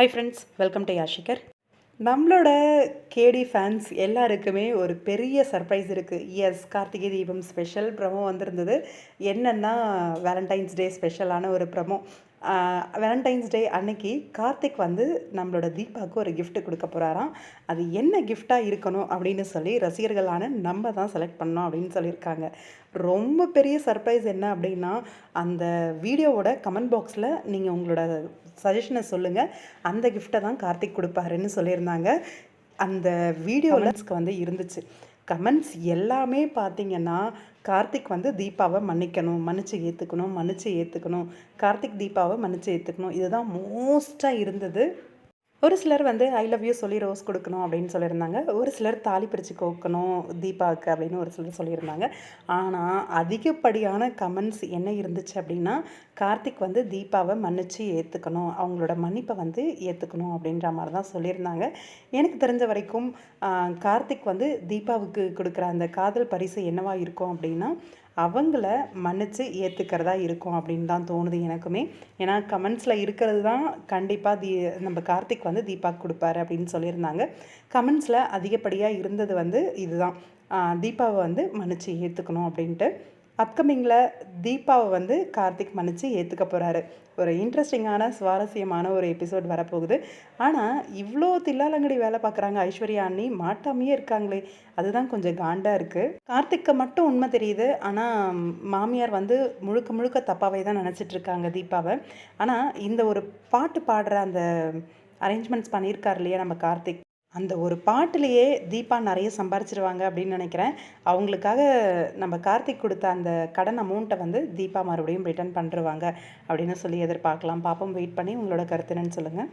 High friends welcome to யாஷிகர் நம்மளோட கேடி fans எல்லாருக்குமே ஒரு பெரிய சர்ப்ரைஸ் இருக்குது S Karthigai Deepam special promo வந்திருந்தது. என்னென்னா வேலண்டைன்ஸ் டே ஸ்பெஷலான ஒரு ப்ரமோ வேலண்டைன்ஸ் டே அன்னைக்கு கார்த்திக் வந்து நம்மளோட தீபாவுக்கு ஒரு gift கொடுக்க போகிறாராம் அது என்ன கிஃப்டாக இருக்கணும் அப்படின்னு சொல்லி ரசிகர்களான நம்ம தான் செலக்ட் பண்ணோம் அப்படின்னு சொல்லியிருக்காங்க. ரொம்ப பெரிய சர்ப்ரைஸ் என்ன அப்படின்னா அந்த வீடியோவோட கமெண்ட் பாக்ஸில் நீங்கள் உங்களோட சஜஷனை சொல்லுங்கள் அந்த கிஃப்ட்டை தான் கார்த்திக் கொடுப்பாருன்னு சொல்லியிருந்தாங்க. அந்த வீடியோலஸ்க்கு வந்து இருந்துச்சு. கமெண்ட்ஸ் எல்லாமே பார்த்தீங்கன்னா கார்த்திக் வந்து தீபாவை மன்னிக்கணும் மன்னிச்சு ஏற்றுக்கணும் மன்னிச்சு ஏற்றுக்கணும் கார்த்திக் தீபாவை மன்னிச்சு ஏற்றுக்கணும் இதுதான் மோஸ்ட்டாக இருந்தது. ஒரு சிலர் வந்து ஐ லவ் யூ சொல்லி ரோஸ் கொடுக்கணும் அப்படின்னு சொல்லியிருந்தாங்க. ஒரு சிலர் தாலி பிரித்து கோக்கணும் தீபாவுக்கு அப்படின்னு ஒரு சிலர் சொல்லியிருந்தாங்க. ஆனால் அதிகப்படியான கமெண்ட்ஸ் என்ன இருந்துச்சு அப்படின்னா கார்த்திக் வந்து தீபாவை மன்னித்து ஏற்றுக்கணும் அவங்களோட மன்னிப்பை வந்து ஏற்றுக்கணும் அப்படின்ற மாதிரி தான் சொல்லியிருந்தாங்க. எனக்கு தெரிஞ்ச வரைக்கும் கார்த்திக் வந்து தீபாவுக்கு கொடுக்குற அந்த காதல் பரிசு என்னவாக இருக்கும் அப்படின்னா அவங்கள மன்னிச்சு ஏற்றுக்கிறதா இருக்கும் அப்படின்னு தான் தோணுது எனக்குமே. ஏன்னா கமெண்ட்ஸில் இருக்கிறது தான் கண்டிப்பாக தீ நம்ம கார்த்திக் வந்து தீபாக்கு கொடுப்பாரு அப்படின்னு சொல்லியிருந்தாங்க. கமெண்ட்ஸில் அதிகப்படியாக இருந்தது வந்து இதுதான். தீபாவை வந்து மன்னித்து ஏற்றுக்கணும் அப்படின்ட்டு. அப்கமிங்கில் தீபாவை வந்து கார்த்திக் மன்னிச்சு ஏற்றுக்க போகிறாரு ஒரு இன்ட்ரெஸ்டிங்கான சுவாரஸ்யமான ஒரு எபிசோட் வரப்போகுது. ஆனால் இவ்வளோ தில்லாலங்கடி வேலை பார்க்குறாங்க ஐஸ்வர்யா அண்ணி. மாட்டாமையே இருக்காங்களே. அதுதான் கொஞ்சம் காண்டாக இருக்குது கார்த்திக்கு மட்டும் உண்மை தெரியுது. ஆனால் மாமியார் வந்து முழுக்க முழுக்க தப்பாவே தான் நினச்சிட்ருக்காங்க தீபாவை. ஆனால் இந்த ஒரு பாட்டு பாடுற அந்த அரேஞ்ச்மெண்ட்ஸ் பண்ணியிருக்கார் இல்லையா நம்ம கார்த்திக்? அந்த ஒரு பாட்டுலேயே தீபா நிறைய சம்பாரிச்சிருவாங்க அப்படின்னு நினைக்கிறேன். அவங்களுக்காக நம்ம கார்த்திக் கொடுத்த அந்த கடன் அமௌண்ட்டை வந்து தீபா மறுபடியும் ரிட்டர்ன் பண்ணிருவாங்க அப்படின்னு சொல்லி எதிர்பார்க்கலாம். பாப்போம் வெயிட் பண்ணி உங்களோட கருத்துனன்னு சொல்லுங்கள்